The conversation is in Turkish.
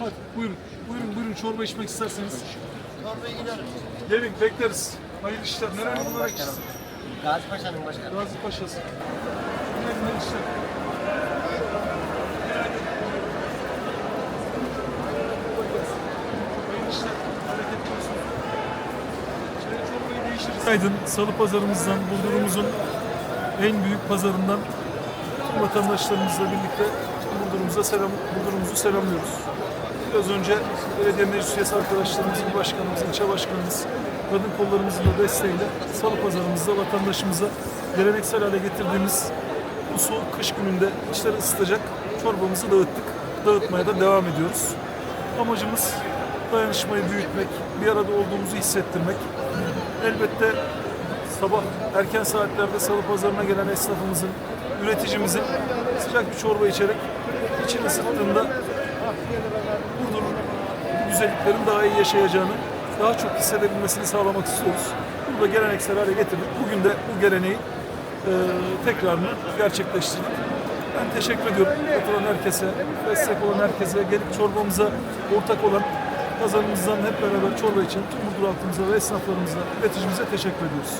Hadi buyurun. Buyurun buyurun çorba içmek isterseniz. Çorbaya gidelim. Gelin bekleriz. Hayırlı işler. Nereye bunlara gitsin? Gazi Paşa'nın başkanı. Gazi Paşa'sı. Hayırlı işler. Hayırlı işler. Hareketli olsun. Çay çorbayı değişiriz. Aydın Salı Pazarımızdan, Burdur'umuzun en büyük pazarından vatandaşlarımızla birlikte Burdur'umuza selam, Burdur'umuzu selamlıyoruz. Biraz önce belediye meclis üyesi arkadaşlarımız, başkanımız, ilçe başkanımız, kadın kollarımızın da desteğiyle Salı Pazarımızda vatandaşımıza geleneksel hale getirdiğimiz bu soğuk kış gününde içleri ısıtacak çorbamızı dağıttık. Dağıtmaya da devam ediyoruz. Amacımız dayanışmayı büyütmek, bir arada olduğumuzu hissettirmek. Elbette sabah erken saatlerde salı pazarına gelen esnafımızın, üreticimizin sıcak bir çorba içerek içini ısıttığında Burdur'un bu güzelliklerin daha iyi yaşayacağını, daha çok hissedebilmesini sağlamak istiyoruz. Bunu da geleneksel hale getirdik. Bugün de bu geleneği e, tekrarını gerçekleştirdik. Ben teşekkür ediyorum katılan herkese, destek olan herkese, gelip çorbamıza ortak olan pazarımızdan hep beraber çorba için tüm Burdur halkımıza ve esnaflarımıza, üreticimize teşekkür ediyoruz.